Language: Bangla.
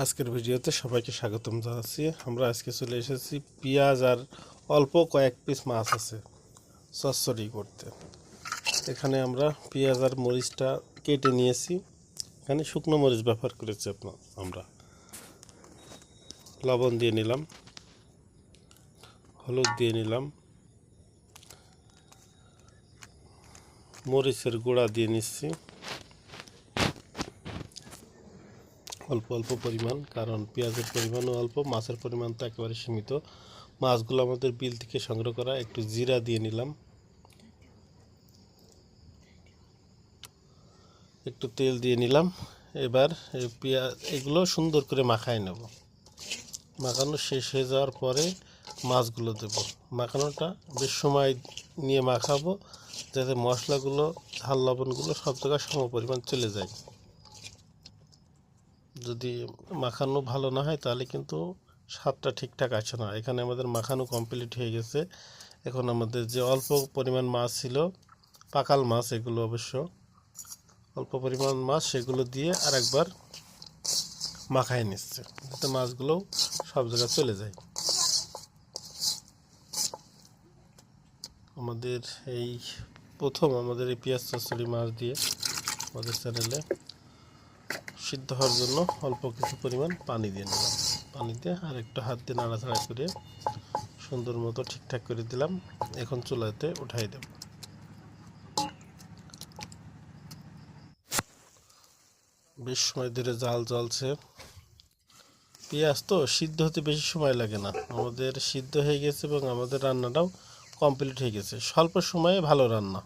আজকের ভিডিওতে সবাইকে স্বাগতম জানাচ্ছি। আমরা আজকে চলে এসেছি পেঁয়াজ আর অল্প কয়েক পিস মাছ আছে চচ্চড়ি করতে। এখানে আমরা পেঁয়াজ আর মরিচটা কেটে নিয়েছি। এখানে শুকনো মরিচ ব্যবহার করেছি আপনার আমরা। লবণ দিয়ে নিলাম। হলুদ দিয়ে নিলাম। মরিচের গুঁড়া দিয়ে নিচ্ছি। অল্প অল্প পরিমাণ, কারণ পেঁয়াজের পরিমাণও অল্প, মাছের পরিমাণ তো একেবারে সীমিত। মাছগুলো আমাদের বিল থেকে সংগ্রহ করা, একটু জিরা দিয়ে নিলাম। একটু তেল দিয়ে নিলাম। এবার পেঁয়াজ, এগুলো সুন্দর করে মাখায় নেব। মাখানো শেষ হয়ে যাওয়ার পরে মাছগুলো দেব। মাখানোটা বেশ সময় নিয়ে মাখাবো, যাতে মশলাগুলো, ঝাল লবণগুলো সব জায়গায় সম পরিমাণ চলে যায়। যদি মাখানো ভালো না হয়, তাহলে কিন্তু স্বাদটা ঠিকঠাক আসে না। এখানে আমাদের মাখানো কমপ্লিট হয়ে গেছে। এখন আমাদের যে অল্প পরিমাণ মাছ ছিল, পাকাল মাছ এগুলো অবশ্য, অল্প পরিমাণ মাছ সেগুলো দিয়ে আর একবার মাখায় নিচ্ছে, যাতে মাছগুলো সব জায়গায় চলে যায়। আমাদের এই প্রথম আমাদের এই পেঁয়াজ চচ্চড়ি মাছ দিয়ে আমাদের চ্যানেলে সিদ্ধ হওয়ার জন্য অল্প কিছু পরিমাণ পানি দিয়ে নিলাম। পানি দিয়ে আর একটু হাত দিয়ে নাড়াচাড়া করে সুন্দর মতো ঠিকঠাক করে দিলাম। এখন চুলাতে উঠাই দেব। বেশ সময় ধরে জাল জ্বলছে। পেঁয়াজ তো সিদ্ধ হতে বেশি সময় লাগে না। আমাদের সিদ্ধ হয়ে গেছে এবং আমাদের রান্নাটাও কমপ্লিট হয়ে গেছে। স্বল্প সময়ে ভালো রান্না।